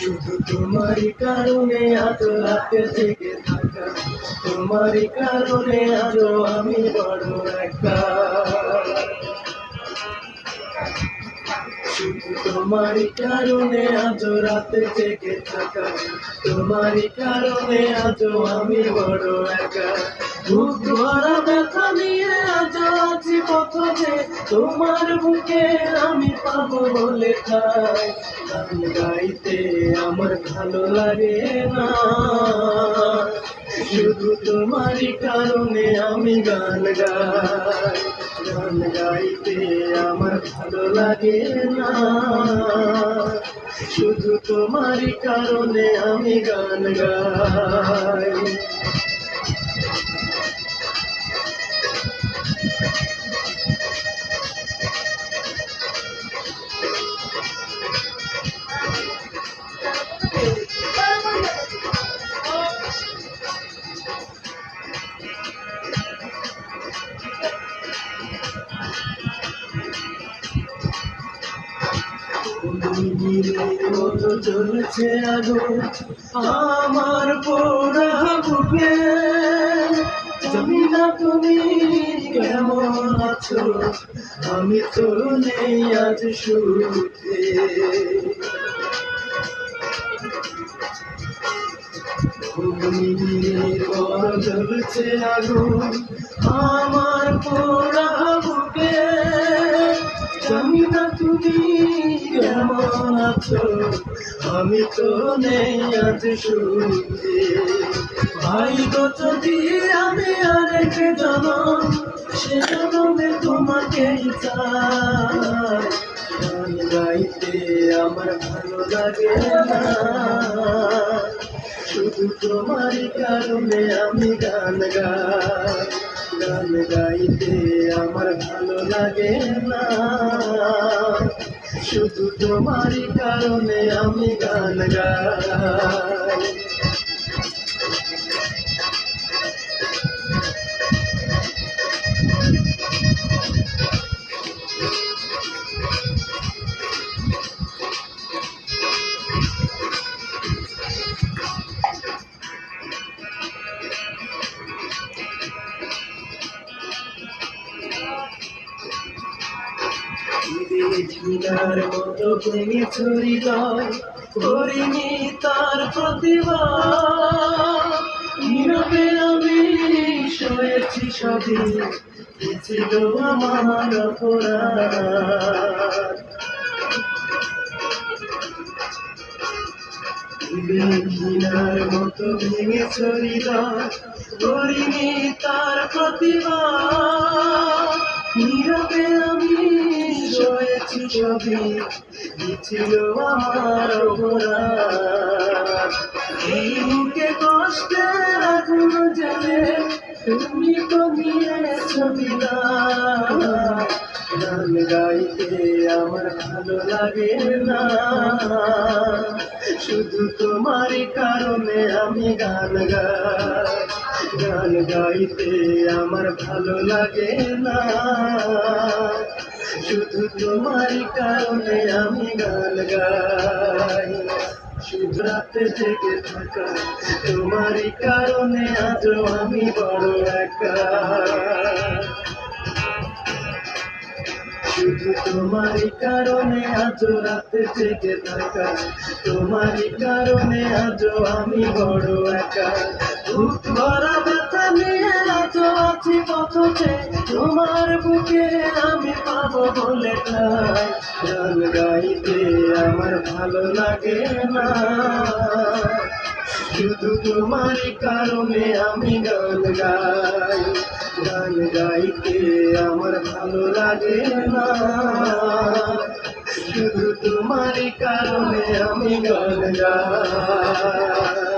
শুধু তোমারই কারণে আজ রাতে থেকে থাকা। তোমারই কারণে আজ আমি বড় একা। তোমারই কারণে আজ রাতে থেকে থাকা। তোমারই কারণে আজ আমি বড় একা। ভরা ব্যথা নিয়ে তোমার বুকে আমি পাবো বলে গান গাইতে আমার ভালো লাগে না। শুধু তোমারই কারণে আমি গান গাই। গান গাইতে আমার ভালো লাগে না। শুধু তোমারই কারণে আমি গান গাই। চলছে আগুন আমার পোড়া বুকে জানি না তুমি কেমন আছো। আমি তো নেই আজ সুখে। জ্বলছে আগুন। আমার পোড়া বুকে জানি না তুমি আছো, আমি তো নেই আজ সুখে। ভাই গো, যদি আমি আরেক জনম, সে জনমে তোমাকে গান গাইতে আমার ভালো লাগে না। শুধু তোমারই কারণে আমি গান গাই। গান গাইতে আমার ভালো লাগে না। শুধু তোমারই কারণে আমি গান গাই। ঝিনার মতো ভেঙে ছড়ি গায় করিনি তার প্রতিভা নীরবে আমি শোয়েছি সবই কি ছিল আমার অপরাধ। ঘিনার মতো ভেঙে ছড়ি গায় করিনি তার প্রতিভা কি ছিল আমার এই কষ্টে আগুন জানে তুমি তো নিয়েছো বিদায় গান গাইতে আমার ভালো লাগে না। শুধু তোমারই কারণে আমি গান গাই। গান গাইতে আমার ভালো লাগে না। শুধু তোমারই কারণে আমি গান গাই। শুধু রাতে জেগে থাকা তোমারই কারণে আজ আমি বড় একা। শুধু তোমারই কারণে আজ রাতে জেগে থাকা। তোমারই কারণে আজ আমি বড় একা। বুক ভরা ব্যথা নিয়ে আজ আছি পথে তোমার বুকে আমি পাবো বলে গান গাইতে আমার ভালো লাগে না। শুধু তোমার কারণে আমি গান গাই। গান গাইতে আমার ভালো লাগে না। শুধু তোমার কারণে আমি গান গাই।